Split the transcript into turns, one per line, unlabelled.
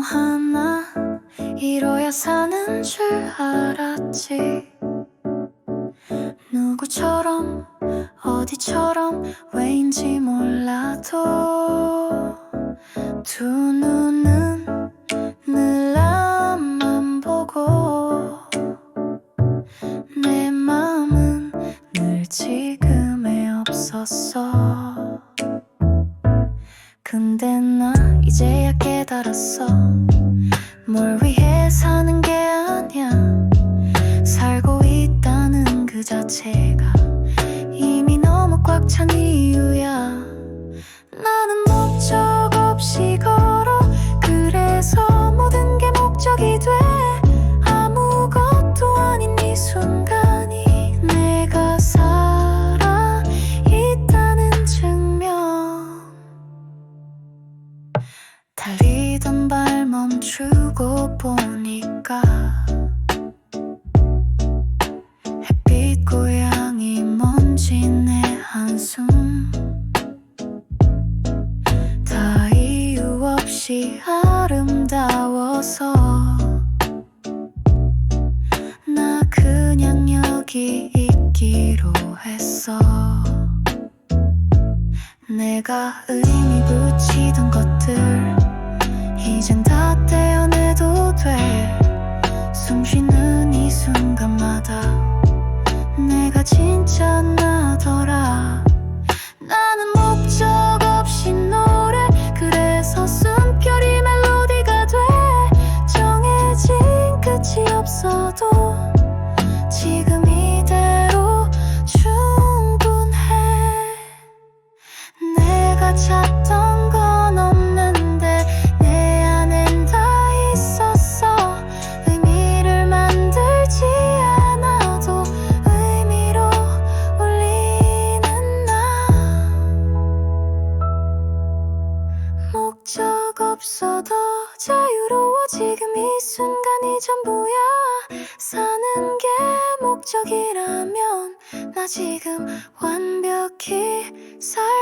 하나 이뤄야 사는 줄 알았지. 누구처럼 어디처럼 왜인지 몰라도 두 눈은 늘 앞만 보고 내 마음은 늘 지금에 없었어. 근데 나 이제야 깨달았어. 뭘 위해 사는 게 아니야. 살고 있다는 그 자체가 이미 너무 꽉 찬 이유야 달리던 발 멈추고 보니까 햇빛 고양이 먼지 내 한숨. 다 이유 없이 아름다워서 나 그냥 여기 있기로 했어. 내가 의미 붙이던 것들 이젠 다 떼어내도 돼. 숨 쉬는 이 순간마다 내가 진짜 나더라. 나는 목적 없이 노래 그래서 숨결이 멜로디가 돼. 정해진 끝이 없어도 없어도 자유로워. 지금 이 순간이 전부야. 사는 게 목적이라면 나 지금 완벽히 있어